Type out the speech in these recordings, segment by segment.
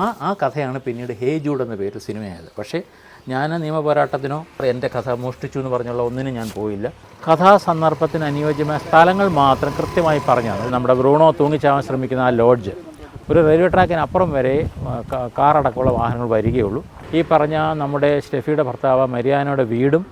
ആ ആ കഥയാണ് പിന്നീട് ഹേ ജൂഡ് എന്ന പേര് സിനിമയായത്. പക്ഷേ ഞാൻ നിയമപോരാട്ടത്തിനോ എന്റെ കഥ മോഷ്ടിച്ചു എന്ന് പറഞ്ഞുള്ള ഒന്നിനും ഞാൻ പോയില്ല. കഥാസന്ദർഭത്തിന് അനുയോജ്യമായ സ്ഥലങ്ങൾ മാത്രം കൃത്യമായി പറഞ്ഞാണ്. നമ്മുടെ ബ്രൂണോ തൂങ്ങിച്ചാവാൻ ശ്രമിക്കുന്ന ആ ലോഡ്ജ്. ഒരു റെയിൽവേ ട്രാക്കിന് അപ്പുറം വരെ കാറടക്കമുള്ള വാഹനങ്ങൾ വരികയുള്ളൂ. ഈ പറഞ്ഞ നമ്മുടെ സ്റ്റെഫിയുടെ ഭർത്താവ് മരിയാനയുടെ വീടും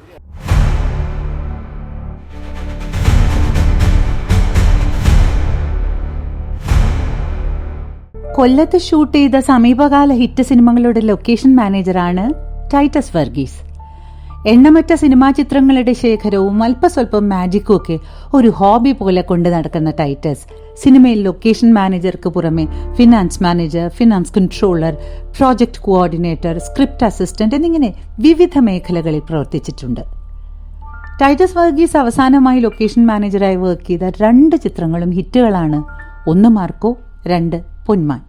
കൊല്ലത്ത് ഷൂട്ട് ചെയ്ത സമീപകാല ഹിറ്റ് സിനിമകളുടെ ലൊക്കേഷൻ മാനേജറാണ് ടൈറ്റസ് വർഗീസ്. എണ്ണമറ്റ സിനിമാ ചിത്രങ്ങളുടെ ശേഖരവും അല്പസ്വല്പം മാജിക്കും ഒക്കെ ഒരു ഹോബി പോലെ കൊണ്ടു നടക്കുന്ന ടൈറ്റസ്. സിനിമയിൽ ലൊക്കേഷൻ മാനേജർക്ക് പുറമെ finance manager finance controller project coordinator script assistant എന്നിങ്ങനെ വിവിധ മേഖലകളിൽ പ്രവർത്തിച്ചിട്ടുണ്ട്. ടൈറ്റസ് വർഗീസ് അവസാനമായി ലൊക്കേഷൻ മാനേജറായി വർക്ക് ചെയ്ത രണ്ട് ചിത്രങ്ങളും ഹിറ്റുകളാണ്. ഒന്ന് മാർക്കോ രണ്ട് പൊന്മാൻ.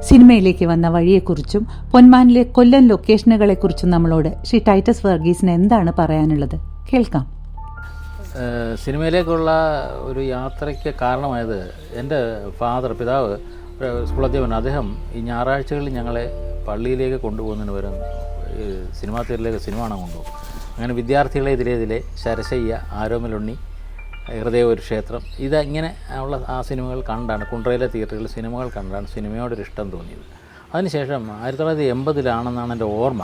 സിനിമയിലേക്ക് വന്ന വഴിയെക്കുറിച്ചും പൊന്മാനിലെ കൊല്ലം ലൊക്കേഷനുകളെക്കുറിച്ചും നമ്മളോട് ശ്രീ ടൈറ്റസ് വർഗീസിന് എന്താണ് പറയാനുള്ളത്? കേൾക്കാം. സിനിമയിലേക്കുള്ള ഒരു യാത്രയ്ക്ക് കാരണമായത് എന്റെ ഫാദർ പിതാവ് അധ്യാപകൻ. അദ്ദേഹം ഈ ഞായറാഴ്ചകളിൽ ഞങ്ങളെ പള്ളിയിലേക്ക് കൊണ്ടുപോകുന്നതിന് പകരം സിനിമാ തിയേറ്ററിലേക്ക് സിനിമ കാണാൻ കൊണ്ടുപോകും. അങ്ങനെ വിദ്യാർത്ഥികളെ ഇതിലേതിലെ ഇതിലെ ശരശയ്യ ആരോമലുണ്ണി ഹൃദയ ഒരു ക്ഷേത്രം ഇതങ്ങനെ ഉള്ള ആ സിനിമകൾ കണ്ടാണ് കുണ്ട്രയിലെ തിയേറ്ററുകളിൽ സിനിമകൾ കണ്ടാണ് സിനിമയോടൊരു ഇഷ്ടം തോന്നിയത്. അതിനുശേഷം ആയിരത്തി തൊള്ളായിരത്തി എൺപതിലാണെന്നാണ് എന്റെ ഓർമ്മ.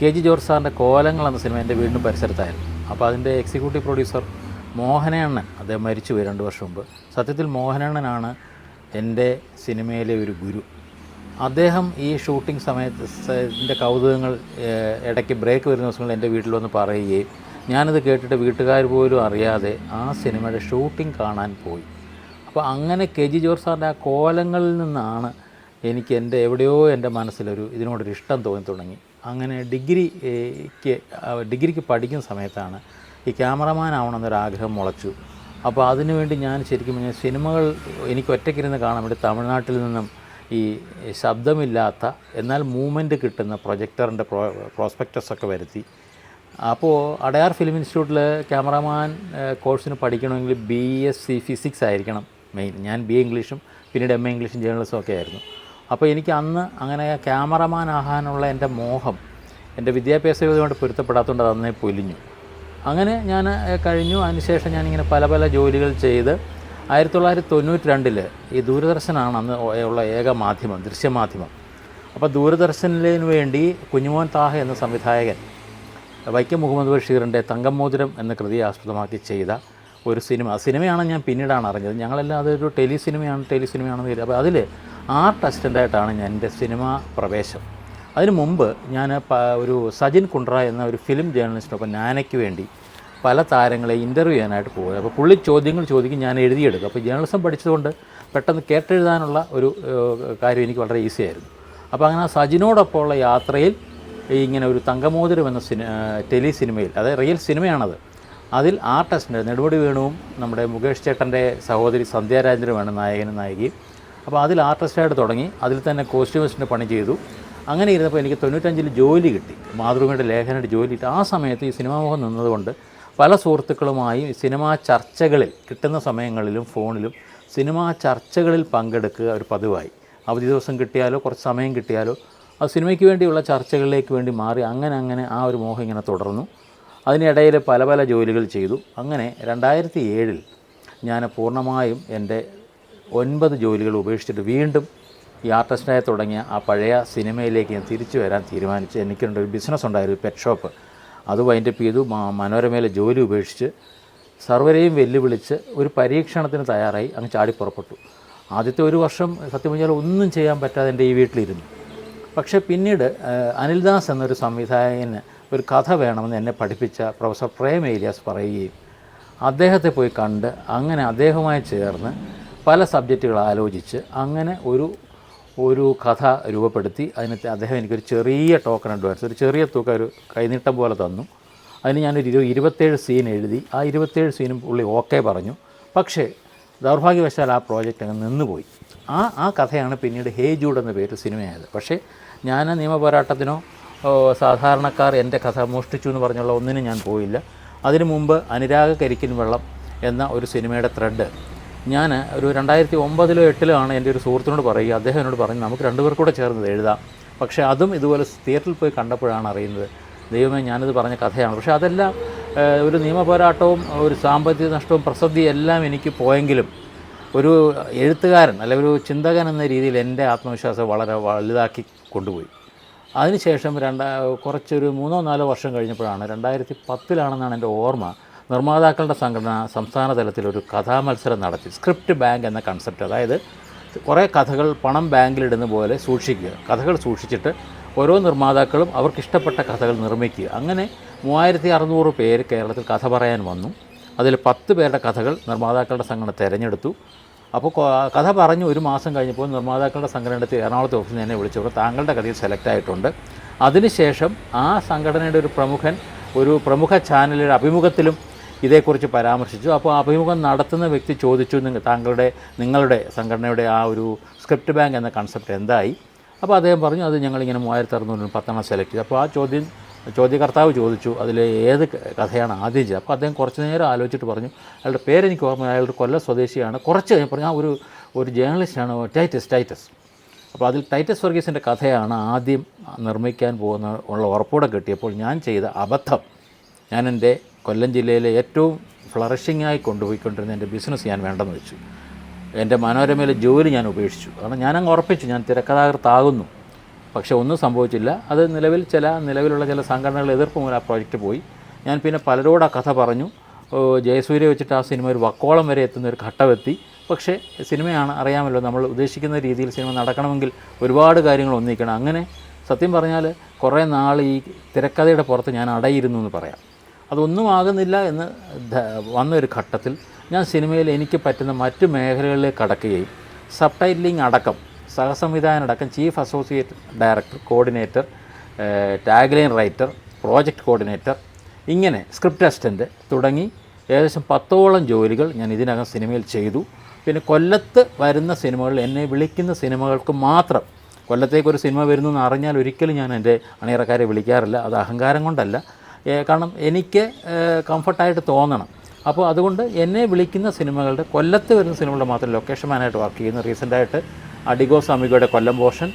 കെ ജി ജോർജ് സാറിന്റെ കോലങ്ങൾ എന്ന സിനിമ എന്റെ വീടിന്റെ പരിസരത്തായിരുന്നു. അപ്പോൾ അതിന്റെ എക്സിക്യൂട്ടീവ് പ്രൊഡ്യൂസർ മോഹനണ്ണൻ അദ്ദേഹം മരിച്ചുപോയി രണ്ട് വർഷം മുമ്പ്. സത്യത്തിൽ മോഹനണ്ണനാണ് എന്റെ സിനിമയിലെ ഒരു ഗുരു. അദ്ദേഹം ഈ ഷൂട്ടിംഗ് സമയത്ത് എന്റെ കൗതുകങ്ങൾ ഇടയ്ക്ക് ബ്രേക്ക് വരുന്ന ദിവസങ്ങളിൽ എന്റെ വീട്ടിൽ വന്ന് പറയുകയും ഞാനത് കേട്ടിട്ട് വീട്ടുകാർ പോലും അറിയാതെ ആ സിനിമയുടെ ഷൂട്ടിംഗ് കാണാൻ പോയി. അപ്പോൾ അങ്ങനെ കെ ജി ജോർജ് സാറിന്റെ ആ കോലങ്ങളിൽ നിന്നാണ് എനിക്ക് എന്റെ എവിടെയോ എന്റെ മനസ്സിലൊരു ഇതിനോടൊരു ഇഷ്ടം തോന്നി തുടങ്ങി. അങ്ങനെ ഡിഗ്രിക്ക് ഡിഗ്രിക്ക് പഠിക്കുന്ന സമയത്താണ് ഈ ക്യാമറമാൻ ആഗ്രഹം മുളച്ചു. അപ്പോൾ അതിനുവേണ്ടി ഞാൻ ശരിക്കും പറഞ്ഞാൽ സിനിമകൾ എനിക്ക് ഒറ്റയ്ക്കിരുന്ന് കാണാൻ വേണ്ടി തമിഴ്നാട്ടിൽ നിന്നും ഈ ശബ്ദമില്ലാത്ത എന്നാൽ മൂവ്മെന്റ് കിട്ടുന്ന പ്രൊജക്ടറിന്റെ പ്രോ പ്രോസ്പെക്ടസ് ഒക്കെ വരുത്തി. അപ്പോൾ അടയാർ ഫിലിം ഇൻസ്റ്റിറ്റ്യൂട്ടിൽ ക്യാമറാമാൻ കോഴ്സിന് പഠിക്കണമെങ്കിൽ ബി എസ് സി ഫിസിക്സ് ആയിരിക്കണം മെയിൻ ഞാൻ ബി എ ഇംഗ്ലീഷും പിന്നീട് എം എ ഇംഗ്ലീഷും ജേർണലിസം ഒക്കെ ആയിരുന്നു. അപ്പോൾ എനിക്ക് അന്ന് അങ്ങനെ ക്യാമറമാൻ ആകാനുള്ള എന്റെ മോഹം എന്റെ വിദ്യാഭ്യാസ യോഗ്യതയോട് പൊരുത്തപ്പെടാത്തതുകൊണ്ട് അത് അന്നേ പൊലിഞ്ഞു. അങ്ങനെ ഞാൻ കഴിഞ്ഞു. അതിനുശേഷം ഞാനിങ്ങനെ പല പല ജോലികൾ ചെയ്ത് ആയിരത്തി തൊള്ളായിരത്തി തൊണ്ണൂറ്റി രണ്ടിൽ ഈ ദൂരദർശനാണ് അന്ന് ഉള്ള ഏക മാധ്യമം ദൃശ്യമാധ്യമം. അപ്പോൾ ദൂരദർശനിലേന് വേണ്ടി കുഞ്ഞുമോൻ താഹ എന്ന സംവിധായകൻ വൈക്കം മുഹമ്മദ് ബഷീറിന്റെ തങ്കമോതിരം എന്ന കൃതിയെ ആസ്പദമാക്കി ചെയ്ത ഒരു സിനിമ. സിനിമയാണ് ഞാൻ പിന്നീടാണ് അറിഞ്ഞത്. ഞങ്ങളെല്ലാം അതൊരു ടെലി സിനിമയാണ് ടെലി സിനിമയാണെന്ന് കരുതി. അപ്പോൾ അതിൽ ആർട്ട് അസിസ്റ്റന്റായിട്ടാണ് ഞാൻ എന്റെ സിനിമാ പ്രവേശം. അതിന് മുമ്പ് ഞാൻ ഒരു സജിൻ കുണ്ട്ര എന്ന ഒരു ഫിലിം ജേർണലിസ്റ്റിനൊപ്പം നാനയ്ക്ക് വേണ്ടി പല താരങ്ങളെ ഇന്റർവ്യൂ ചെയ്യാനായിട്ട് പോകുന്നത് അപ്പോൾ പുള്ളി ചോദ്യങ്ങൾ ചോദിക്കും ഞാൻ എഴുതിയെടുക്കും. അപ്പോൾ ജേർണലിസം പഠിച്ചതുകൊണ്ട് പെട്ടെന്ന് കേട്ടെഴുതാനുള്ള ഒരു കാര്യം എനിക്ക് വളരെ ഈസിയായിരുന്നു. അപ്പോൾ അങ്ങനെ സജിനോടൊപ്പമുള്ള യാത്രയിൽ ഇങ്ങനെ ഒരു തങ്കമോതിരം എന്ന സിനി ടെലി സിനിമയിൽ അതായത് റിയൽ സിനിമയാണത്. അതിൽ ആർട്ടിസ്റ്റിന്റെ നെടുമുടി വേണുവും നമ്മുടെ മുകേഷ് ചേട്ടന്റെ സഹോദരി സന്ധ്യാരാജനുമാണ് നായകനും നായികയും. അപ്പോൾ അതിൽ ആർട്ടിസ്റ്റായിട്ട് തുടങ്ങി അതിൽ തന്നെ കോസ്റ്റ്യൂമിസ്റ്റിന്റെ പണി ചെയ്തു. അങ്ങനെ ഇരുന്നപ്പോൾ എനിക്ക് തൊണ്ണൂറ്റഞ്ചിൽ ജോലി കിട്ടി. മാതൃഭൂമിയുടെ ലേഖനയുടെ ജോലി കിട്ടി. ആ സമയത്ത് ഈ സിനിമാ മോഹം നിന്നതുകൊണ്ട് പല സുഹൃത്തുക്കളുമായി സിനിമാ ചർച്ചകളിൽ കിട്ടുന്ന സമയങ്ങളിലും ഫോണിലും സിനിമാ ചർച്ചകളിൽ പങ്കെടുക്കുക ഒരു പതിവായി. അവധി ദിവസം കിട്ടിയാലോ കുറച്ച് സമയം കിട്ടിയാലോ ആ സിനിമയ്ക്ക് വേണ്ടിയുള്ള ചർച്ചകളിലേക്ക് വേണ്ടി മാറി അങ്ങനെ അങ്ങനെ ആ ഒരു മോഹം ഇങ്ങനെ തുടർന്നു. അതിനിടയിൽ പല പല ജോലികൾ ചെയ്തു. അങ്ങനെ രണ്ടായിരത്തി ഏഴിൽ ഞാൻ പൂർണമായും എന്റെ ഒൻപത് ജോലികൾ ഉപേക്ഷിച്ചിട്ട് വീണ്ടും ഈ ആർട്ടിസ്റ്റായി തുടങ്ങിയ ആ പഴയ സിനിമയിലേക്ക് ഞാൻ തിരിച്ചു വരാൻ തീരുമാനിച്ചു എനിക്കുണ്ട് ഒരു ബിസിനസ് ഉണ്ടായിരുന്നു പെറ്റ് ഷോപ്പ് അത് വൈൻഡപ്പ് ചെയ്തു മനോരമയിലെ ജോലി ഉപേക്ഷിച്ച് സർവരെയും വെല്ലുവിളിച്ച് ഒരു പരീക്ഷണത്തിന് തയ്യാറായി അങ്ങ് ചാടി പുറപ്പെട്ടു. ആദ്യത്തെ ഒരു വർഷം സത്യം പറഞ്ഞാൽ ഒന്നും ചെയ്യാൻ പറ്റാതെ എന്റെ ഈ വീട്ടിലിരുന്നു. പക്ഷേ പിന്നീട് അനിൽദാസ് എന്നൊരു സംവിധായകന് ഒരു കഥ വേണമെന്ന് എന്നെ പഠിപ്പിച്ച പ്രൊഫസർ പ്രേം ഏലിയാസ് പറയുകയും അദ്ദേഹത്തെ പോയി കണ്ട് അങ്ങനെ അദ്ദേഹവുമായി ചേർന്ന് പല സബ്ജക്റ്റുകൾ ആലോചിച്ച് അങ്ങനെ ഒരു ഒരു കഥ രൂപപ്പെടുത്തി അതിന് അദ്ദേഹം എനിക്കൊരു ചെറിയ ടോക്കൺ അഡ്വാൻസ് ഒരു ചെറിയ തുക ഒരു കൈനീട്ടം പോലെ തന്നു. അതിന് ഞാനൊരു ഇരു ഇരുപത്തേഴ് സീൻ എഴുതി. ആ ഇരുപത്തേഴ് സീനും പുള്ളി ഓക്കെ പറഞ്ഞു. പക്ഷേ ദൗർഭാഗ്യവശാൽ ആ പ്രോജക്റ്റ് അങ്ങ് നിന്നുപോയി. ആ ആ കഥയാണ് പിന്നീട് ഹേ ജൂഡ് എന്ന പേരിൽ സിനിമയായത്. പക്ഷേ ഞാൻ നിയമപോരാട്ടത്തിനോ പോരാട്ടത്തിനോ സാധാരണക്കാർ എന്റെ കഥ മോഷ്ടിച്ചു എന്ന് പറഞ്ഞുള്ള ഒന്നിനും ഞാൻ പോയില്ല. അതിനു മുമ്പ് അനുരാഗ കരിക്കിൻ വെള്ളം എന്ന ഒരു സിനിമയുടെ ത്രെഡ് ഞാൻ ഒരു രണ്ടായിരത്തി ഒമ്പതിലോ എട്ടിലോ ആണ് എന്റെ ഒരു സുഹൃത്തിനോട് പറയുക അദ്ദേഹം എന്നോട് പറഞ്ഞു നമുക്ക് രണ്ടുപേർ കൂടെ ചേർന്നത് എഴുതാം. പക്ഷേ അതും ഇതുപോലെ തിയേറ്ററിൽ പോയി കണ്ടപ്പോഴാണ് അറിയുന്നത്. ദൈവമേ ഞാനിത് പറഞ്ഞ കഥയാണ്. പക്ഷേ അതെല്ലാം ഒരു നിയമപോരാട്ടവും ഒരു സാമ്പത്തിക നഷ്ടവും പ്രസിദ്ധിയും എല്ലാം എനിക്ക് പോയെങ്കിലും ഒരു എഴുത്തുകാരൻ അല്ലെങ്കിൽ ഒരു ചിന്തകൻ എന്ന രീതിയിൽ എന്റെ ആത്മവിശ്വാസം വളരെ വലുതാക്കി കൊണ്ടുപോയി. അതിനുശേഷം രണ്ട കുറച്ചൊരു മൂന്നോ നാലോ വർഷം കഴിഞ്ഞപ്പോഴാണ് രണ്ടായിരത്തി പത്തിലാണെന്നാണ് എന്റെ ഓർമ്മ നിർമ്മാതാക്കളുടെ സംഘടന സംസ്ഥാന തലത്തിലൊരു കഥാമത്സരം നടത്തി. സ്ക്രിപ്റ്റ് ബാങ്ക് എന്ന കൺസെപ്റ്റ് അതായത് കുറേ കഥകൾ പണം ബാങ്കിലിടുന്ന പോലെ സൂക്ഷിക്കുക. കഥകൾ സൂക്ഷിച്ചിട്ട് ഓരോ നിർമ്മാതാക്കളും അവർക്കിഷ്ടപ്പെട്ട കഥകൾ നിർമ്മിക്കുക. അങ്ങനെ മൂവായിരത്തി അറുന്നൂറ് പേര് കേരളത്തിൽ കഥ പറയാൻ വന്നു. അതിൽ പത്ത് പേരുടെ കഥകൾ നിർമ്മാതാക്കളുടെ സംഘടന തിരഞ്ഞെടുത്തു. അപ്പോൾ കഥ പറഞ്ഞു ഒരു മാസം കഴിഞ്ഞപ്പോൾ നിർമ്മാതാക്കളുടെ സംഘടനയുടെ എറണാകുളത്തെ ഓഫീസിൽ എന്നെ വിളിച്ചപ്പോൾ താങ്കളുടെ കഥയിൽ സെലക്ട് ആയിട്ടുണ്ട്. അതിനുശേഷം ആ സംഘടനയുടെ ഒരു പ്രമുഖൻ ഒരു പ്രമുഖ ചാനലിന്റെ അഭിമുഖത്തിലും ഇതേക്കുറിച്ച് പരാമർശിച്ചു. അപ്പോൾ അഭിമുഖം നടത്തുന്ന വ്യക്തി ചോദിച്ചു നിങ്ങൾ താങ്കളുടെ നിങ്ങളുടെ സംഘടനയുടെ ആ ഒരു സ്ക്രിപ്റ്റ് ബാങ്ക് എന്ന കൺസെപ്റ്റ് എന്തായി? അപ്പോൾ അദ്ദേഹം പറഞ്ഞു അത് ഞങ്ങളിങ്ങനെ മൂവായിരത്തി അറുന്നൂറിന് പത്തെണ്ണം സെലക്ട് ചെയ്തു. അപ്പോൾ ആ ചോദ്യം ചോദ്യകർത്താവ് ചോദിച്ചു അതിൽ ഏത് കഥയാണ് ആദ്യം ചെയ്തത്. അപ്പോൾ അദ്ദേഹം കുറച്ച് നേരം ആലോചിച്ചിട്ട് പറഞ്ഞു അയാളുടെ പേരെനിക്ക് ഓർമ്മ അയാളുടെ കൊല്ല സ്വദേശിയാണ്. കുറച്ച് കഴിഞ്ഞ് പറഞ്ഞു ഒരു ഒരു ജേർണലിസ്റ്റാണ് ടൈറ്റസ് ടൈറ്റസ്. അപ്പോൾ അതിൽ ടൈറ്റസ് വർഗീസിന്റെ കഥയാണ് ആദ്യം നിർമ്മിക്കാൻ പോകുന്ന ഉള്ള ഉറപ്പോടെ കിട്ടിയപ്പോൾ ഞാൻ ചെയ്ത അബദ്ധം. ഞാൻ എന്റെ കൊല്ലം ജില്ലയിലെ ഏറ്റവും ഫ്ലറിഷിങ്ങായി കൊണ്ടുപോയിക്കൊണ്ടിരുന്ന എന്റെ ബിസിനസ് ഞാൻ വേണ്ടെന്ന് വെച്ചു. എന്റെ മനോരമയിലെ ജോലി ഞാൻ ഉപേക്ഷിച്ചു. കാരണം ഞാനങ്ങ് ഉറപ്പിച്ചു ഞാൻ തിരക്കഥാകൃത്താകുന്നു. പക്ഷേ ഒന്നും സംഭവിച്ചില്ല. അത് നിലവിൽ ചില നിലവിലുള്ള ചില സംഘടനകൾ എതിർപ്പ് മൂലം ആ പ്രോജക്റ്റ് പോയി. ഞാൻ പിന്നെ പലരോട് ആ കഥ പറഞ്ഞു. ജയസൂര്യ വെച്ചിട്ട് ആ സിനിമ ഒരു വക്കോളം വരെ എത്തുന്ന ഒരു ഘട്ടമെത്തി. പക്ഷേ സിനിമയാണ് അറിയാമല്ലോ നമ്മൾ ഉദ്ദേശിക്കുന്ന രീതിയിൽ സിനിമ നടക്കണമെങ്കിൽ ഒരുപാട് കാര്യങ്ങൾ ഒന്നിക്കണം. അങ്ങനെ സത്യം പറഞ്ഞാൽ കുറേ നാൾ ഈ തിരക്കഥയുടെ പുറത്ത് ഞാൻ അടയിരുന്നു എന്ന് പറയാം. അതൊന്നും ആകുന്നില്ല എന്ന് വന്ന വന്നൊരു ഘട്ടത്തിൽ ഞാൻ സിനിമയിൽ എനിക്ക് പറ്റുന്ന മറ്റു മേഖലകളിലേക്ക് കടക്കുകയും സബ് ടൈറ്റിലിംഗ് അടക്കം സഹസംവിധാനം അടക്കം chief associate director coordinator tagline writer project coordinator ഇങ്ങനെ സ്ക്രിപ്റ്റ് അസിസ്റ്റന്റ് തുടങ്ങി ഏകദേശം പത്തോളം ജോലികൾ ഞാൻ ഇതിനകം സിനിമയിൽ ചെയ്തു. പിന്നെ കൊല്ലത്ത് വരുന്ന സിനിമകളിൽ എന്നെ വിളിക്കുന്ന സിനിമകൾക്ക് മാത്രം കൊല്ലത്തേക്ക് ഒരു സിനിമ വരുന്നു എന്ന് അറിഞ്ഞാൽ ഒരിക്കലും ഞാൻ എന്റെ അണിയറക്കാരെ വിളിക്കാറില്ല. അത് അഹങ്കാരം കൊണ്ടല്ല. കാരണം എനിക്ക് കംഫർട്ടായിട്ട് തോന്നണം. അപ്പോൾ അതുകൊണ്ട് എന്നെ വിളിക്കുന്ന സിനിമകളുടെ കൊല്ലത്ത് വരുന്ന സിനിമകളുടെ മാത്രം ലൊക്കേഷൻ മാനായിട്ട് വർക്ക് ചെയ്യുന്നു. റീസെന്റായിട്ട് അഡിഗോ സ്വാമികയുടെ കൊല്ലം പോർഷൻ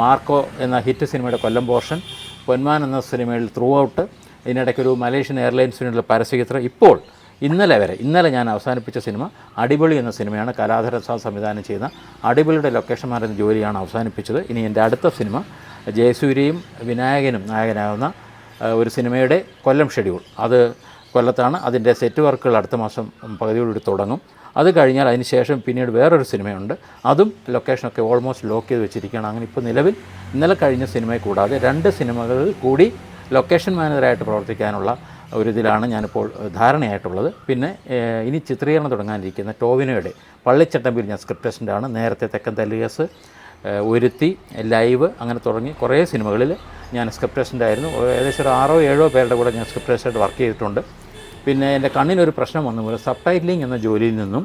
മാർക്കോ എന്ന ഹിറ്റ് സിനിമയുടെ കൊല്ലം പോർഷൻ പൊന്മാൻ എന്ന സിനിമയിൽ ത്രൂ ഔട്ട് ഇതിനിടയ്ക്ക് ഒരു മലേഷ്യൻ എയർലൈൻസിനുള്ള പരസ്യചിത്രം. ഇപ്പോൾ ഇന്നലെ വരെ ഇന്നലെ ഞാൻ അവസാനിപ്പിച്ച സിനിമ അടിപൊളി എന്ന സിനിമയാണ്. കലാധര സംവിധാനം ചെയ്യുന്ന അടിപൊളിയുടെ ലൊക്കേഷന്മാരെന്ന ജോലിയാണ് അവസാനിപ്പിച്ചത്. ഇനി എന്റെ അടുത്ത സിനിമ ജയസൂര്യയും വിനായകനും നായകനാകുന്ന ഒരു സിനിമയുടെ കൊല്ലം ഷെഡ്യൂൾ അത് കൊല്ലത്താണ്. അതിന്റെ സെറ്റ് വർക്കുകൾ അടുത്ത മാസം പകുതിയോടുകൂടി തുടങ്ങും. അത് കഴിഞ്ഞാൽ അതിന് ശേഷം പിന്നീട് വേറൊരു സിനിമയുണ്ട്. അതും ലൊക്കേഷനൊക്കെ ഓൾമോസ്റ്റ് ലോക്ക് ചെയ്ത് വെച്ചിരിക്കുകയാണ്. അങ്ങനെ ഇപ്പോൾ നിലവിൽ ഇന്നലെ കഴിഞ്ഞ സിനിമയെ കൂടാതെ രണ്ട് സിനിമകളിൽ കൂടി ലൊക്കേഷൻ മാനേജറായിട്ട് പ്രവർത്തിക്കാനുള്ള ഒരു ഇതിലാണ് ഞാനിപ്പോൾ ധാരണയായിട്ടുള്ളത്. പിന്നെ ഇനി ചിത്രീകരണം തുടങ്ങാനിരിക്കുന്ന ടോവിനോയുടെ പള്ളിച്ചട്ടമ്പിൽ ഞാൻ സ്ക്രിപ്റ്റ് അസിസ്റ്റന്റാണ് നേരത്തെ തെക്കൻ തല്ലിയസ് ഒരുത്തി ലൈവ് അങ്ങനെ തുടങ്ങി കുറേ സിനിമകളിൽ ഞാൻ സ്ക്രിപ്റ്റ് അസിസ്റ്റന്റ് ആയിരുന്നു. ഏകദേശം ഒരു ആറോ ഏഴോ പേരുടെ കൂടെ ഞാൻ സ്ക്രിപ്റ്റ് അസിസ്റ്റന്റ് വർക്ക് ചെയ്തിട്ടുണ്ട്. പിന്നെ എന്റെ കണ്ണിനൊരു പ്രശ്നം വന്നു പോലെ സബ് ടൈറ്റിലിംഗ് എന്ന ജോലിയിൽ നിന്നും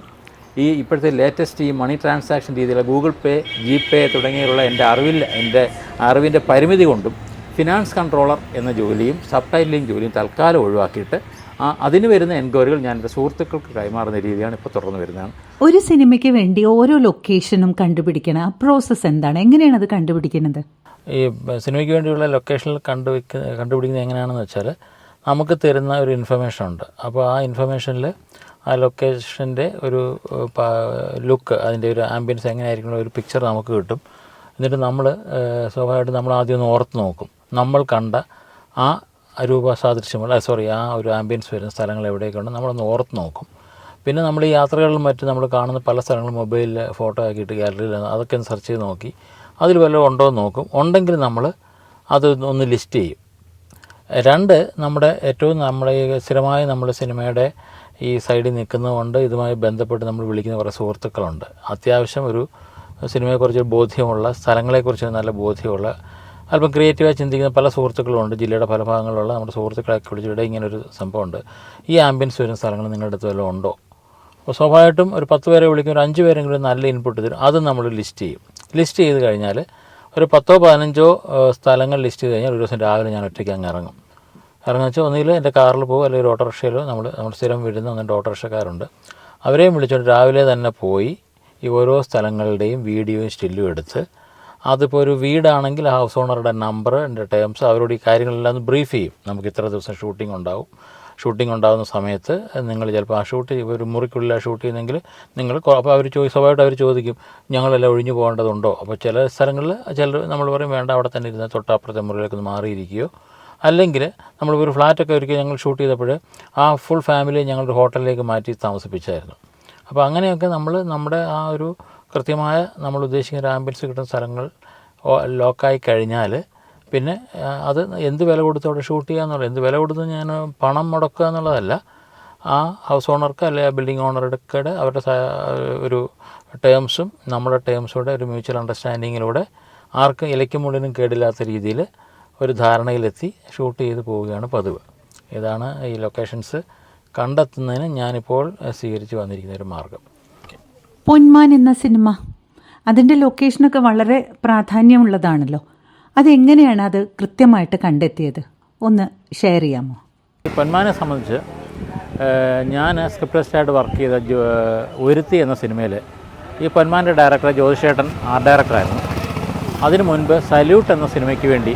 ഈ ഇപ്പോഴത്തെ ലേറ്റസ്റ്റ് ഈ മണി ട്രാൻസാക്ഷൻ രീതിയിലുള്ള ഗൂഗിൾ പേ ജി പേ തുടങ്ങിയുള്ള എന്റെ അറിവിൽ എന്റെ അറിവിന്റെ പരിമിതി കൊണ്ടും ഫിനാൻസ് കൺട്രോളർ എന്ന ജോലിയും സബ് ടൈറ്റിലിംഗ് ജോലിയും തൽക്കാലം ഒഴിവാക്കിയിട്ട് അതിന് വരുന്ന എൻക്വയറികൾ ഞാൻ എന്റെ സുഹൃത്തുക്കൾക്ക് കൈമാറുന്ന രീതിയാണ് ഇപ്പോൾ തുടർന്ന് വരുന്നതാണ്. ഒരു സിനിമയ്ക്ക് വേണ്ടി ഓരോ ലൊക്കേഷനും കണ്ടുപിടിക്കണം ആ പ്രോസസ്സ് എന്താണ്? എങ്ങനെയാണ് അത് കണ്ടുപിടിക്കുന്നത്? ഈ സിനിമയ്ക്ക് വേണ്ടിയുള്ള ലൊക്കേഷനിൽ കണ്ടുവയ്ക്ക കണ്ടുപിടിക്കുന്നത് എങ്ങനെയാണെന്ന് വെച്ചാൽ നമുക്ക് തരുന്ന ഒരു ഇൻഫർമേഷൻ ഉണ്ട്. അപ്പോൾ ആ ഇൻഫർമേഷനിൽ ആ ലൊക്കേഷന്റെ ഒരു ലുക്ക് അതിന്റെ ഒരു ആംബിയൻസ് എങ്ങനെയായിരിക്കണം ഒരു പിക്ചർ നമുക്ക് കിട്ടും. എന്നിട്ട് നമ്മൾ സ്വാഭാവികമായിട്ടും നമ്മൾ ആദ്യം ഒന്ന് ഓർത്ത് നോക്കും. നമ്മൾ കണ്ട ആ രൂപ സാദൃശ്യമുള്ള സോറി ആ ഒരു ആംബിയൻസ് വരുന്ന സ്ഥലങ്ങൾ എവിടെയൊക്കെ ഉണ്ട് നമ്മളൊന്ന് ഓർത്ത് നോക്കും. പിന്നെ നമ്മൾ ഈ യാത്രകളിലും മറ്റും നമ്മൾ കാണുന്ന പല സ്ഥലങ്ങളും മൊബൈലിൽ ഫോട്ടോ ആക്കിയിട്ട് ഗാലറിയിൽ അതൊക്കെ ഒന്ന് സെർച്ച് ചെയ്ത് നോക്കി. അതിൽ വല്ലതും ഉണ്ടോ എന്ന് നോക്കും. ഉണ്ടെങ്കിൽ നമ്മൾ അത് ഒന്ന് ലിസ്റ്റ് ചെയ്യും. രണ്ട് നമ്മുടെ ഏറ്റവും നമ്മുടെ സ്ഥിരമായി നമ്മൾ സിനിമയുടെ ഈ സൈഡിൽ നിൽക്കുന്നതുകൊണ്ട് ഇതുമായി ബന്ധപ്പെട്ട് നമ്മൾ വിളിക്കുന്ന കുറേ സുഹൃത്തുക്കളുണ്ട്. അത്യാവശ്യം ഒരു സിനിമയെക്കുറിച്ച് ബോധ്യമുള്ള സ്ഥലങ്ങളെക്കുറിച്ച് നല്ല ബോധ്യമുള്ള അല്പം ക്രിയേറ്റീവായി ചിന്തിക്കുന്ന പല സുഹൃത്തുക്കളുമുണ്ട് ജില്ലയുടെ പല ഭാഗങ്ങളിലുള്ള നമ്മുടെ സുഹൃത്തുക്കളൊക്കെ വിളിച്ചിട്ട് ഇങ്ങനെ ഒരു സംഭവമുണ്ട്. ഈ ആംബിയൻസ് വരുന്ന സ്ഥലങ്ങൾ നിങ്ങളുടെ അടുത്ത് വല്ലതും ഉണ്ടോ? അപ്പോൾ സ്വാഭാവികമായിട്ടും ഒരു പത്ത് പേരെ വിളിക്കും ഒരു അഞ്ച് പേരെങ്കിലും നല്ല ഇൻപുട്ട് തരും. അതും നമ്മൾ ലിസ്റ്റ് ചെയ്യും. ലിസ്റ്റ് ചെയ്ത് കഴിഞ്ഞാൽ ഒരു പത്തോ പതിനഞ്ചോ സ്ഥലങ്ങൾ ലിസ്റ്റ് ചെയ്ത് കഴിഞ്ഞാൽ ഒരു ദിവസം രാവിലെ ഞാൻ ഒറ്റയ്ക്ക് അങ്ങ് ഇറങ്ങും. ഇറങ്ങുന്ന വെച്ചാൽ ഒന്നുകിൽ എന്റെ കാറിൽ പോകും അല്ലെങ്കിൽ ഒരു ഓട്ടോറിക്ഷയിലോ നമ്മൾ നമ്മൾ സ്ഥിരം വിടുന്ന അങ്ങനെ ഓട്ടോറിക്ഷക്കാരുണ്ട്. അവരെയും വിളിച്ചുകൊണ്ട് രാവിലെ തന്നെ പോയി ഈ ഓരോ സ്ഥലങ്ങളുടെയും വീഡിയോയും സ്റ്റില്ലും എടുത്ത് അതിപ്പോൾ ഒരു വീടാണെങ്കിൽ ഹൗസ് ഓണറുടെ നമ്പർ എന്റെ ടേംസ് അവരോട് ഈ കാര്യങ്ങളെല്ലാം ബ്രീഫ് ചെയ്യും. നമുക്ക് ഇത്ര ദിവസം ഷൂട്ടിംഗ് ഉണ്ടാവും. ഷൂട്ടിംഗ് ഉണ്ടാകുന്ന സമയത്ത് നിങ്ങൾ ചിലപ്പോൾ ആ ഷൂട്ട് ഒരു മുറിക്കുള്ളിൽ ഷൂട്ട് ചെയ്യുന്നെങ്കിൽ നിങ്ങൾ അപ്പോൾ അവർ ചോദിക്കും സ്വഭാവമായിട്ട് അവർ ചോദിക്കും ഞങ്ങളെല്ലാം ഒഴിഞ്ഞു പോകേണ്ടതുണ്ടോ? അപ്പോൾ ചില സ്ഥലങ്ങളിൽ ചിലർ നമ്മൾ പറയും വേണ്ട അവിടെ തന്നെ ഇരുന്ന് തൊട്ടപ്പുറത്തെ മുറിയിലേക്ക് ഒന്ന് മാറിയിരിക്കുകയോ. അല്ലെങ്കിൽ നമ്മൾ ഒരു ഫ്ലാറ്റൊക്കെ ഒരുക്കി ഞങ്ങൾ ഷൂട്ട് ചെയ്തപ്പോൾ ആ ഫുൾ ഫാമിലി ഞങ്ങളൊരു ഹോട്ടലിലേക്ക് മാറ്റി താമസിപ്പിച്ചായിരുന്നു. അപ്പോൾ അങ്ങനെയൊക്കെ നമ്മൾ നമ്മുടെ ആ ഒരു കൃത്യമായ നമ്മൾ ഉദ്ദേശിക്കുന്ന ആംബുലൻസ് കിട്ടുന്ന സ്ഥലങ്ങൾ ലോക്കായി കഴിഞ്ഞാൽ പിന്നെ അത് എന്ത് വില കൊടുത്ത് അവിടെ ഷൂട്ട് ചെയ്യുക എന്നുള്ളത് എന്ത് വില കൊടുത്ത് ഞാൻ പണം മുടക്കുക എന്നുള്ളതല്ല. ആ ഹൗസ് ഓണർക്ക് അല്ലെങ്കിൽ ആ ബിൽഡിംഗ് ഓണറുടെ അവരുടെ ഒരു ടേംസും നമ്മുടെ ടേംസൂടെ ഒരു മ്യൂച്വൽ അണ്ടർസ്റ്റാൻഡിങ്ങിലൂടെ ആർക്കും ഇലയ്ക്കും മുള്ളിനും കേടില്ലാത്ത രീതിയിൽ ഒരു ധാരണയിലെത്തി ഷൂട്ട് ചെയ്ത് പോവുകയാണ് പതിവ്. ഇതാണ് ഈ ലൊക്കേഷൻസ് കണ്ടെത്തുന്നതിന് ഞാനിപ്പോൾ സ്വീകരിച്ച് വന്നിരിക്കുന്ന ഒരു മാർഗം. പൊന്മാൻ എന്ന സിനിമ. അതിന്റെ ലൊക്കേഷനൊക്കെ വളരെ പ്രാധാന്യമുള്ളതാണല്ലോ. അതെങ്ങനെയാണ് അത് കൃത്യമായിട്ട് കണ്ടെത്തിയത്? ഒന്ന് ഷെയർ ചെയ്യാമോ? പൊന്മാനെ സംബന്ധിച്ച് ഞാൻ സ്ക്രിപ്റ്റിസ്റ്റായിട്ട് വർക്ക് ചെയ്ത ഒരുത്തി എന്ന സിനിമയിൽ ഈ പൊന്മാന്റെ ഡയറക്ടർ ജ്യോതിഷേട്ടൻ ആർ ഡയറക്ടറായിരുന്നു അതിനു മുൻപ് സല്യൂട്ട് എന്ന സിനിമയ്ക്ക് വേണ്ടി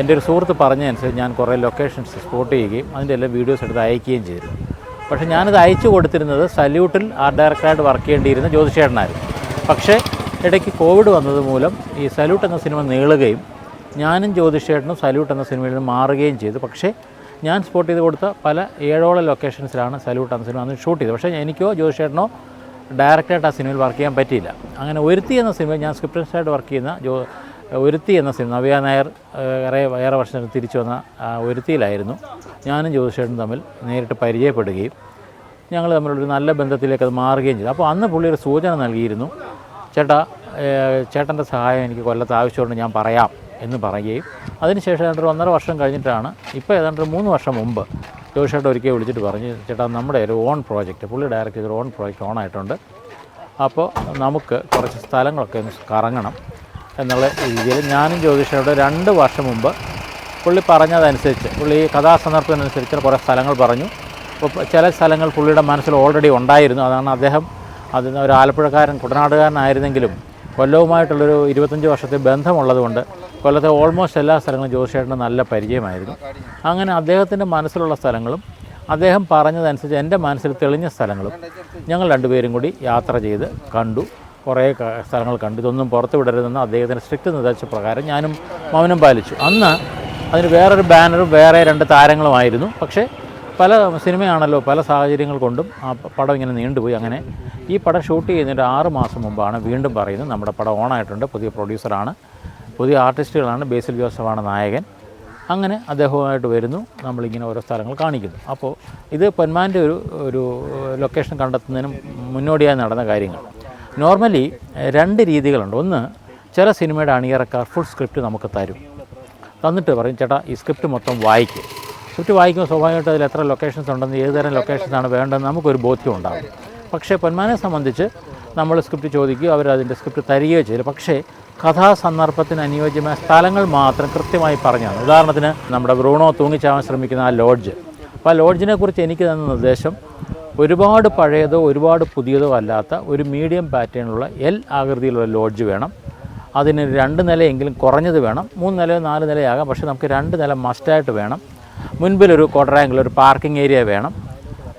എന്റെ ഒരു സുഹൃത്ത് പറഞ്ഞതനുസരിച്ച് ഞാൻ കുറേ ലൊക്കേഷൻസ് സ്പോട്ട് ചെയ്യുകയും അതിന്റെ എല്ലാം വീഡിയോസ് എടുത്ത് അയക്കുകയും ചെയ്തു. പക്ഷേ ഞാനത് അയച്ചു കൊടുത്തിരുന്നത് സല്യൂട്ടിൽ ആർട്ട് ഡയറക്ടറായിട്ട് വർക്ക് ചെയ്യേണ്ടിയിരുന്ന ജ്യോതിഷേട്ടനായിരുന്നു. പക്ഷേ ഇടയ്ക്ക് കോവിഡ് വന്നത് മൂലം ഈ സല്യൂട്ട് എന്ന സിനിമ നീളുകയും ഞാനും ജ്യോതിഷേട്ടനും സല്യൂട്ട് എന്ന സിനിമയിൽ നിന്ന് മാറുകയും ചെയ്തു. പക്ഷേ ഞാൻ സ്പോട്ട് ചെയ്ത് കൊടുത്ത പല ഏഴോളം ലൊക്കേഷൻസിലാണ് സല്യൂട്ട് എന്ന സിനിമ അന്ന് ഷൂട്ട് ചെയ്തത്. പക്ഷേ എനിക്കോ ജ്യോതിഷേട്ടനോ ഡയറക്റ്റായിട്ട് ആ സിനിമയിൽ വർക്ക് ചെയ്യാൻ പറ്റിയില്ല. അങ്ങനെ ഒരുത്തി എന്ന സിനിമയിൽ ഞാൻ സ്ക്രിപ്റ്റിസ്റ്റായിട്ട് വർക്ക് ചെയ്യുന്ന ജോ ഒരുത്തി എന്ന സിനിമ നവ്യ നായർ ഏറെ ഏറെ വർഷം തിരിച്ചു വന്ന ഒരുത്തിയിലായിരുന്നു. ഞാനും ജ്യോതിഷേട്ടനും തമ്മിൽ നേരിട്ട് പരിചയപ്പെടുകയും ഞങ്ങൾ തമ്മിലൊരു നല്ല ബന്ധത്തിലേക്ക് അത് മാറുകയും ചെയ്തു. അപ്പോൾ അന്ന് പുള്ളി ഒരു സൂചന നൽകിയിരുന്നു. ചേട്ടാ ചേട്ടന്റെ സഹായം എനിക്ക് കൊല്ലത്ത് ആവശ്യമുണ്ട് ഞാൻ പറയാം. എന്ന് പറയുകയും അതിനുശേഷം ഏതാണ്ട് ഒന്നര വർഷം കഴിഞ്ഞിട്ടാണ് ഇപ്പോൾ ഏതാണ്ട് മൂന്ന് വർഷം മുമ്പ് ജോഷേട്ടൻ ഒരിക്കൽ വിളിച്ചിട്ട് പറഞ്ഞു ചേട്ടാ നമ്മുടെ ഒരു ഓൺ പ്രോജക്റ്റ് പുള്ളി ഡയറക്റ്റ് ചെയ്തൊരു ഓൺ പ്രോജക്റ്റ് ഓൺ ആയിട്ടുണ്ട്. അപ്പോൾ നമുക്ക് കുറച്ച് സ്ഥലങ്ങളൊക്കെ ഒന്ന് കറങ്ങണം എന്നുള്ള രീതിയിൽ ഞാനും ജ്യോതിഷയോട് രണ്ട് വർഷം മുമ്പ് പുള്ളി പറഞ്ഞതനുസരിച്ച് പുള്ളി കഥാസന്ദർഭത്തിനനുസരിച്ച് കുറേ സ്ഥലങ്ങൾ പറഞ്ഞു. അപ്പോൾ ചില സ്ഥലങ്ങൾ പുള്ളിയുടെ മനസ്സിൽ ഓൾറെഡി ഉണ്ടായിരുന്നു. അതാണ് അദ്ദേഹം അതിന് ഒരു ആലപ്പുഴക്കാരൻ കുട്ടനാടുകാരനായിരുന്നെങ്കിലും കൊല്ലവുമായിട്ടുള്ളൊരു ഇരുപത്തഞ്ച് വർഷത്തെ ബന്ധമുള്ളതുകൊണ്ട് കൊല്ലത്തെ ഓൾമോസ്റ്റ് എല്ലാ സ്ഥലങ്ങളും ജോതിഷേട്ടന് നല്ല പരിചയമായിരുന്നു. അങ്ങനെ അദ്ദേഹത്തിന്റെ മനസ്സിലുള്ള സ്ഥലങ്ങളും അദ്ദേഹം പറഞ്ഞതനുസരിച്ച് എന്റെ മനസ്സിൽ തെളിഞ്ഞ സ്ഥലങ്ങളും ഞങ്ങൾ രണ്ടുപേരും കൂടി യാത്ര ചെയ്ത് കണ്ടു. കുറേ സ്ഥലങ്ങൾ കണ്ടു. ഇതൊന്നും പുറത്ത് വിടരുതെന്ന് അദ്ദേഹത്തിന്റെ സ്ട്രിക്റ്റ് നിർദ്ദേശപ്രകാരം ഞാനും മൗനം പാലിച്ചു. അന്ന് അതിന് വേറൊരു ബാനറും വേറെ രണ്ട് താരങ്ങളുമായിരുന്നു പക്ഷേ പല സിനിമയാണല്ലോ പല സാഹചര്യങ്ങൾ കൊണ്ടും ആ പടം ഇങ്ങനെ നീണ്ടുപോയി. അങ്ങനെ ഈ പടം ഷൂട്ട് ചെയ്യുന്നതിന്റെ ആറ് മാസം മുമ്പാണ് വീണ്ടും പറയുന്നത്. നമ്മുടെ പടം ഓണായിട്ടുണ്ട് പുതിയ പ്രൊഡ്യൂസറാണ് പുതിയ ആർട്ടിസ്റ്റുകളാണ് ബേസിൽ ജോസഫാണ് നായകൻ. അങ്ങനെ അദ്ദേഹവുമായിട്ട് വരുന്നു. നമ്മളിങ്ങനെ ഓരോ സ്ഥലങ്ങൾ കാണിക്കുന്നു. അപ്പോൾ ഇത് പൊന്മാന്റെ ഒരു ഒരു ലൊക്കേഷൻ കണ്ടെത്തുന്നതിനും മുന്നോടിയായി നടന്ന കാര്യങ്ങൾ. നോർമലി രണ്ട് രീതികളുണ്ട്. ഒന്ന് ചില സിനിമയുടെ അണിയറക്കാർ ഫുൾ സ്ക്രിപ്റ്റ് നമുക്ക് തരും. തന്നിട്ട് പറയും ചേട്ടാ ഈ സ്ക്രിപ്റ്റ് മൊത്തം വായിക്കും. സ്ക്രിപ്റ്റ് വായിക്കുമ്പോൾ സ്വാഭാവികമായിട്ട് അതിൽ എത്ര ലൊക്കേഷൻസ് ഉണ്ടെന്ന് ഏത് തരം ലൊക്കേഷൻസാണ് വേണ്ടതെന്ന് നമുക്കൊരു ബോധ്യം ഉണ്ടാകും. പക്ഷേ പൊന്മാനെ സംബന്ധിച്ച് നമ്മൾ സ്ക്രിപ്റ്റ് ചോദിക്കുകയോ അവരതിന്റെ സ്ക്രിപ്റ്റ് തരികയോ ചെയ്തു. പക്ഷേ കഥാസന്ദർഭത്തിന് അനുയോജ്യമായ സ്ഥലങ്ങൾ മാത്രം കൃത്യമായി പറഞ്ഞാണ്. ഉദാഹരണത്തിന് നമ്മുടെ ബ്രൂണോ തൂങ്ങിച്ചാവാൻ ശ്രമിക്കുന്ന ആ ലോഡ്ജ്. അപ്പോൾ ആ ലോഡ്ജിനെ കുറിച്ച് എനിക്ക് തന്ന നിർദ്ദേശം ഒരുപാട് പഴയതോ ഒരുപാട് പുതിയതോ അല്ലാത്ത ഒരു മീഡിയം പാറ്റേണിലുള്ള എൽ ആകൃതിയിലുള്ള ലോഡ്ജ് വേണം. അതിന് രണ്ട് നിലയെങ്കിലും കുറഞ്ഞത് വേണം. മൂന്ന് നിലയോ നാല് നിലയാകാം. പക്ഷേ നമുക്ക് രണ്ട് നില മസ്റ്റായിട്ട് വേണം. മുൻപിലൊരു ക്വാഡ്രാങ്കിൾ ഒരു പാർക്കിംഗ് ഏരിയ വേണം.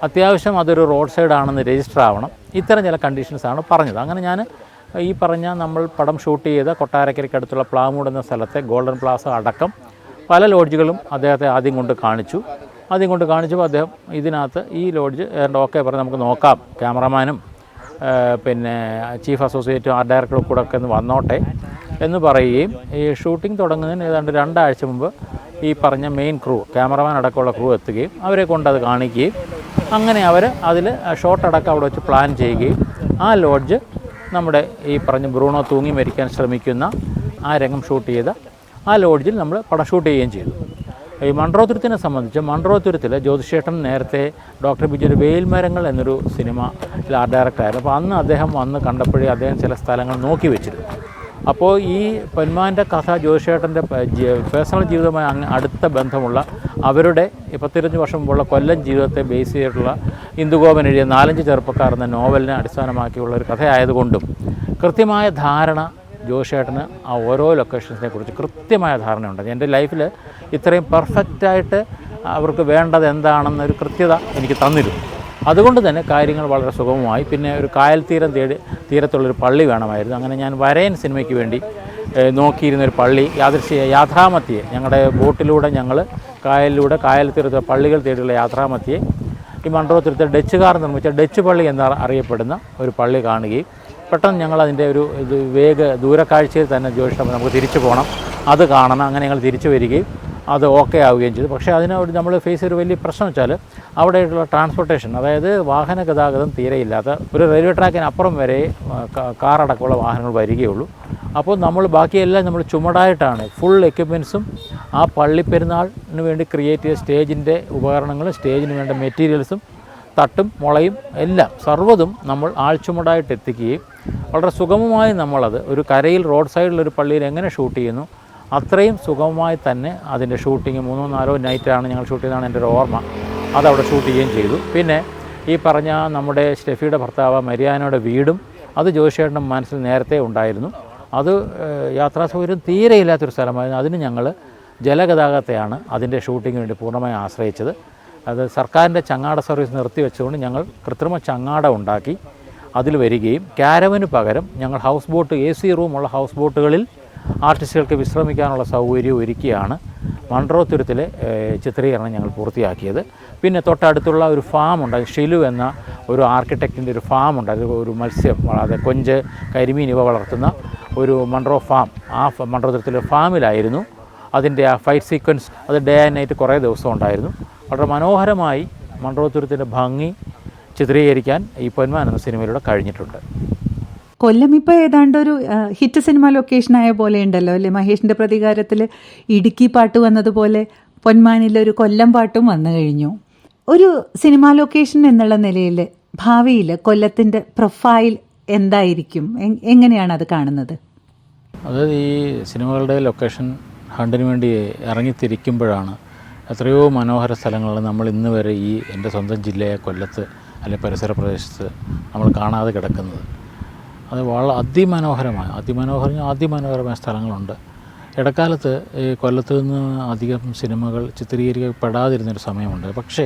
അത്യാവശ്യം അതൊരു റോഡ് സൈഡ് ആണെന്ന് രജിസ്റ്റർ ആവണം. ഇത്തരം ചില കണ്ടീഷൻസാണ് പറഞ്ഞത്. അങ്ങനെ ഞാൻ ഈ പറഞ്ഞ നമ്മൾ പടം ഷൂട്ട് ചെയ്ത കൊട്ടാരക്കരയ്ക്കടുത്തുള്ള പ്ലാമൂട് എന്ന സ്ഥലത്തെ ഗോൾഡൻ പ്ലാസ അടക്കം പല ലോഡ്ജുകളും അദ്ദേഹത്തെ ആദ്യം കൊണ്ട് കാണിച്ചു. ആദ്യം കൊണ്ട് കാണിച്ചപ്പോൾ അദ്ദേഹം ഇതിനകത്ത് ഈ ലോഡ്ജ് ഓക്കെ പറഞ്ഞ് നമുക്ക് നോക്കാം. ക്യാമറമാനും പിന്നെ ചീഫ് അസോസിയേറ്റ് ആർട്ട് ഡയറക്ടറും കൂടെ ഒക്കെ ഒന്ന് വന്നോട്ടെ എന്ന് പറയുകയും ഈ ഷൂട്ടിംഗ് തുടങ്ങുന്നതിന് ഏതാണ്ട് രണ്ടാഴ്ച മുമ്പ് ഈ പറഞ്ഞ മെയിൻ ക്രൂ ക്യാമറമാൻ അടക്കമുള്ള ക്രൂ എത്തുകയും അവരെ കൊണ്ട് അത് കാണിക്കുകയും അങ്ങനെ അവർ അതിൽ ഷോട്ട് അടക്കം അവിടെ വെച്ച് പ്ലാൻ ചെയ്യുകയും ആ ലോഡ്ജ് നമ്മുടെ ഈ പറഞ്ഞ ബ്രൂണോ തൂങ്ങി മരിക്കാൻ ശ്രമിക്കുന്ന ആ രംഗം ഷൂട്ട് ചെയ്ത ആ ലോഡ്ജിൽ നമ്മൾ പടം ഷൂട്ട് ചെയ്യുകയും ചെയ്തു. ഈ മൺട്രോതുരത്തിനെ സംബന്ധിച്ച് മൺട്രോതുരത്തിൽ ജ്യോതിഷേട്ടൻ നേരത്തെ ഡോക്ടർ ബിജുവിന്റെ വേൽമരങ്ങൾ എന്നൊരു സിനിമ ആർട്ട് ഡയറക്ടറായിരുന്നു. അപ്പോൾ അന്ന് അദ്ദേഹം വന്ന് കണ്ടപ്പോഴേ അദ്ദേഹം ചില സ്ഥലങ്ങൾ നോക്കി വെച്ചിരുന്നു. അപ്പോൾ ഈ പൊന്മാന്റെ കഥ ജോഷേട്ടന്റെ പേഴ്സണൽ ജീവിതവുമായി അങ്ങ് അടുത്ത ബന്ധമുള്ള അവരുടെ പത്തിരുപത്തഞ്ച് വർഷം മുമ്പുള്ള കൊല്ലം ജീവിതത്തെ ബേസ് ചെയ്തിട്ടുള്ള ഇന്ദുഗോപൻ എഴുതിയ നാലഞ്ച് ചെറുപ്പക്കാർ എന്ന നോവലിനെ അടിസ്ഥാനമാക്കിയുള്ള ഒരു കഥയായതുകൊണ്ടും കൃത്യമായ ധാരണ ജോഷേട്ടന് ആ ഓരോ ലൊക്കേഷൻസിനെ കുറിച്ച് കൃത്യമായ ധാരണയുണ്ട്. എന്റെ ലൈഫിൽ ഇത്രയും പെർഫെക്റ്റായിട്ട് അവർക്ക് വേണ്ടത് എന്താണെന്നൊരു കൃത്യത എനിക്ക് തന്നിരുന്നു. അതുകൊണ്ട് തന്നെ കാര്യങ്ങൾ വളരെ സുഗമമായി. പിന്നെ ഒരു കായൽ തീരം തേടി തീരത്തുള്ളൊരു പള്ളി വേണമായിരുന്നു. അങ്ങനെ ഞാൻ വരയൻ സിനിമയ്ക്ക് വേണ്ടി നോക്കിയിരുന്നൊരു പള്ളി യാദൃശ്യ യാഥാമത്യെ ഞങ്ങളുടെ ബോട്ടിലൂടെ ഞങ്ങൾ കായലിലൂടെ കായൽ തീരത്തെ പള്ളികൾ തേടിയുള്ള യാഥാമത്യെ ഈ മണ്ഡപത്തിലത്തെ ഡച്ചുകാർ നിർമ്മിച്ച ഡച്ച് പള്ളി എന്ന് അറിയപ്പെടുന്ന ഒരു പള്ളി കാണുകയും പെട്ടെന്ന് ഞങ്ങൾ അതിന്റെ ഒരു ഇത് വേഗ ദൂരക്കാഴ്ചയിൽ തന്നെ ജോയിഷ്ടം നമുക്ക് തിരിച്ചു പോകണം. അത് കാണണം. അങ്ങനെ ഞങ്ങൾ തിരിച്ചു വരികയും അത് ഓക്കെ ആവുകയും ചെയ്തു. പക്ഷേ അതിന് നമ്മൾ ഫേസ് ചെയ്തൊരു വലിയ പ്രശ്നം വെച്ചാൽ അവിടെയുള്ള ട്രാൻസ്പോർട്ടേഷൻ അതായത് വാഹന ഗതാഗതം തീരെയില്ലാത്ത ഒരു റെയിൽവേ ട്രാക്കിനപ്പുറം വരെ കാർ അടക്കമുള്ള വാഹനങ്ങൾ വരികയുള്ളൂ. അപ്പോൾ നമ്മൾ ബാക്കിയെല്ലാം നമ്മൾ ചുമടായിട്ടാണ് ഫുൾ എക്യുപ്മെൻസും ആ പള്ളിപ്പെരുന്നാളിന് വേണ്ടി ക്രിയേറ്റ് ചെയ്ത സ്റ്റേജിന്റെ ഉപകരണങ്ങളും സ്റ്റേജിന് വേണ്ട മെറ്റീരിയൽസും തട്ടും മുളയും എല്ലാം സർവതും നമ്മൾ ആൾച്ചുമടായിട്ട് എത്തിക്കുകയും വളരെ സുഗമമായി നമ്മളത് ഒരു കരയിൽ റോഡ് സൈഡിലൊരു പള്ളിയിൽ എങ്ങനെ ഷൂട്ട് ചെയ്യുന്നു അത്രയും സുഗമമായി തന്നെ അതിന്റെ ഷൂട്ടിങ് മൂന്നോ നാലോ നൈറ്റാണ് ഞങ്ങൾ ഷൂട്ട് ചെയ്തതാണ് എന്റെ ഒരു ഓർമ്മ. അതവിടെ ഷൂട്ട് ചെയ്യുകയും ചെയ്തു. പിന്നെ ഈ പറഞ്ഞ നമ്മുടെ സ്റ്റെഫിയുടെ ഭർത്താവ് മരിയാനയുടെ വീടും അത് ജോഷിയേട്ടന്റെ മനസ്സിൽ നേരത്തെ ഉണ്ടായിരുന്നു. അത് യാത്രാ സൗകര്യം തീരെ ഇല്ലാത്തൊരു സ്ഥലമായിരുന്നു. അതിന് ഞങ്ങൾ ജലഗതാഗതത്തെയാണ് അതിന്റെ ഷൂട്ടിങ്ങിന് വേണ്ടി പൂർണമായി ആശ്രയിച്ചത്. അത് സർക്കാരിന്റെ ചങ്ങാട സർവീസ് നിർത്തിവെച്ചുകൊണ്ട് ഞങ്ങൾ കൃത്രിമ ചങ്ങാട ഉണ്ടാക്കി അതിൽ വരികയും ക്യാരവന് പകരം ഞങ്ങൾ ഹൗസ് ബോട്ട് എ സി റൂമുള്ള ഹൗസ് ബോട്ടുകളിൽ ആർട്ടിസ്റ്റുകൾക്ക് വിശ്രമിക്കാനുള്ള സൗകര്യം ഒരുക്കിയാണ് മൺറോ തുരുത്തിലെ ചിത്രീകരണം ഞങ്ങൾ പൂർത്തിയാക്കിയത്. പിന്നെ തൊട്ടടുത്തുള്ള ഒരു ഫാം ഉണ്ട് ഷിലു എന്ന ഒരു ആർക്കിടെക്റ്റിന്റെ ഒരു ഫാം ഉണ്ട് അത് ഒരു മത്സ്യം വളരെ കൊഞ്ച് കരിമീൻ ഇവ വളർത്തുന്ന ഒരു മൺറോ ഫാം ആ ഫ- മൺട്രോ തുരുത്തിലെ ഫാമിലായിരുന്നു അതിന്റെ ആ ഫൈറ്റ് സീക്വൻസ് അത് ഡേ ആൻഡ് നൈറ്റ് കുറേ ദിവസം ഉണ്ടായിരുന്നു. വളരെ മനോഹരമായി മൺറോ തുരുത്തിന്റെ ഭംഗി ചിത്രീകരിക്കാൻ ഈ പൊന്മാൻ എന്ന സിനിമയിലൂടെ കഴിഞ്ഞിട്ടുണ്ട്. കൊല്ലം ഇപ്പോൾ ഏതാണ്ട് ഒരു ഹിറ്റ് സിനിമ ലൊക്കേഷൻ ആയ പോലെ ഉണ്ടല്ലോ അല്ലേ? മഹേഷിന്റെ പ്രതികാരത്തിൽ ഇടുക്കി പാട്ട് വന്നതുപോലെ പൊന്മാനിലെ ഒരു കൊല്ലം പാട്ടും വന്നു കഴിഞ്ഞു. ഒരു സിനിമാ ലൊക്കേഷൻ എന്നുള്ള നിലയിൽ ഭാവിയിൽ കൊല്ലത്തിന്റെ പ്രൊഫൈൽ എന്തായിരിക്കും? എങ്ങനെയാണ് അത് കാണുന്നത്? അതായത് ഈ സിനിമകളുടെ ലൊക്കേഷൻ ഹണ്ടിന് വേണ്ടി ഇറങ്ങിത്തിരിക്കുമ്പോഴാണ് എത്രയോ മനോഹര സ്ഥലങ്ങൾ നമ്മൾ ഇന്ന് വരെ ഈ എന്റെ സ്വന്തം ജില്ലയായ കൊല്ലത്ത് അല്ലെങ്കിൽ പരിസര പ്രദേശത്ത് നമ്മൾ കാണാതെ കിടക്കുന്നത്. അത് വളരെ അതിമനോഹരമായ അതിമനോഹരം അതിമനോഹരമായ സ്ഥലങ്ങളുണ്ട്. ഇടക്കാലത്ത് ഈ കൊല്ലത്ത് നിന്ന് അധികം സിനിമകൾ ചിത്രീകരിക്കപ്പെടാതിരുന്നൊരു സമയമുണ്ട്. പക്ഷേ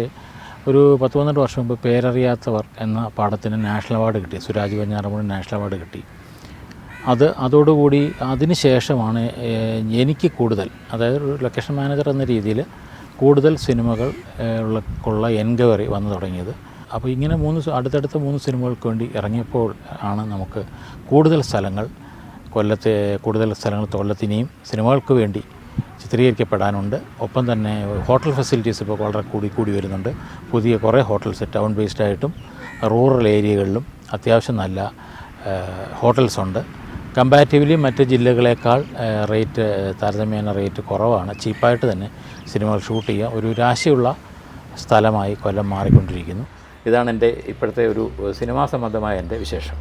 ഒരു പത്ത് പന്ത്രണ്ട് വർഷം മുമ്പ് പേരറിയാത്തവർ എന്ന പാഠത്തിന് നാഷണൽ അവാർഡ് കിട്ടി. സുരാജ് വെഞ്ഞാറമൂടി നാഷണൽ അവാർഡ് കിട്ടി. അത് അതോടുകൂടി അതിന് ശേഷമാണ് എനിക്ക് കൂടുതൽ അതായത് ഒരു ലൊക്കേഷൻ മാനേജർ എന്ന രീതിയിൽ കൂടുതൽ സിനിമകൾ ഉള്ള ഉള്ള എൻക്വയറി വന്നു തുടങ്ങിയത്. അപ്പോൾ ഇങ്ങനെ മൂന്ന് അടുത്തടുത്ത മൂന്ന് സിനിമകൾക്ക് വേണ്ടി ഇറങ്ങിയപ്പോൾ ആണ് നമുക്ക് കൂടുതൽ സ്ഥലങ്ങൾ കൊല്ലത്തെ കൂടുതൽ സ്ഥലങ്ങൾ കൊല്ലത്തിനെയും സിനിമകൾക്ക് വേണ്ടി ചിത്രീകരിക്കപ്പെടാനുണ്ട്. ഒപ്പം തന്നെ ഹോട്ടൽ ഫെസിലിറ്റീസ് ഇപ്പോൾ വളരെ കൂടി കൂടി വരുന്നുണ്ട്. പുതിയ കുറേ ഹോട്ടൽസ് ടൗൺ ബേസ്ഡ് ആയിട്ടും റൂറൽ ഏരിയകളിലും അത്യാവശ്യം നല്ല ഹോട്ടൽസ് ഉണ്ട്. കമ്പാരിറ്റീവ്ലി മറ്റ് ജില്ലകളേക്കാൾ റേറ്റ് താരതമ്യേന റേറ്റ് കുറവാണ്. ചീപ്പായിട്ട് തന്നെ സിനിമകൾ ഷൂട്ട് ചെയ്യുക ഒരു രാശിയുള്ള സ്ഥലമായി കൊല്ലം മാറിക്കൊണ്ടിരിക്കുന്നു. ഇതാണ് എന്റെ ഇപ്പോഴത്തെ ഒരു സിനിമാ സംബന്ധമായ എന്റെ വിശേഷം.